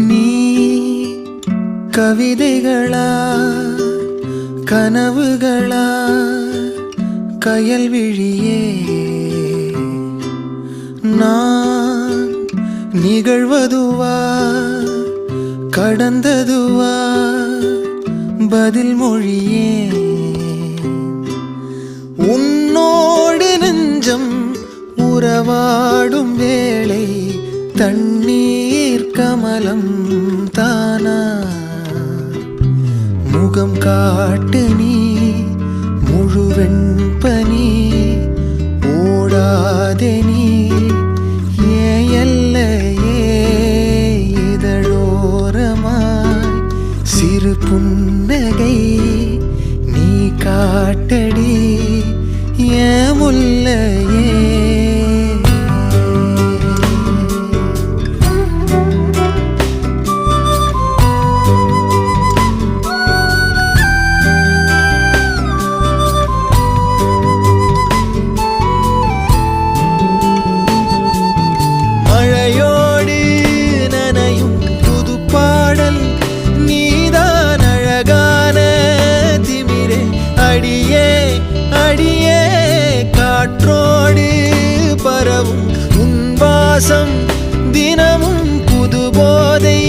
நீ கவிதைகளா கனவுகளா கயல் விழியே நான் நிகழ்வதுவா கடந்ததுவா பதில் மொழியே உன்னோடு நெஞ்சம் உறவாடும் வேளை தண்ணி கமலம் தானா? முகம் காட்டு நீ முழுவெண் பனி ஓடாதே நீ. ஏன் இதழோரமாய் சிறு புன்னகை நீ காட்டடி. ஏ முல்லை அடியே காற்றோடு பரவும் உன்வாசம் தினமும் புது போதை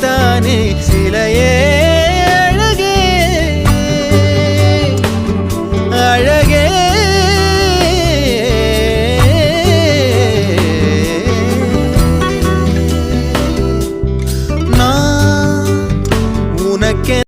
தானே சிலையே.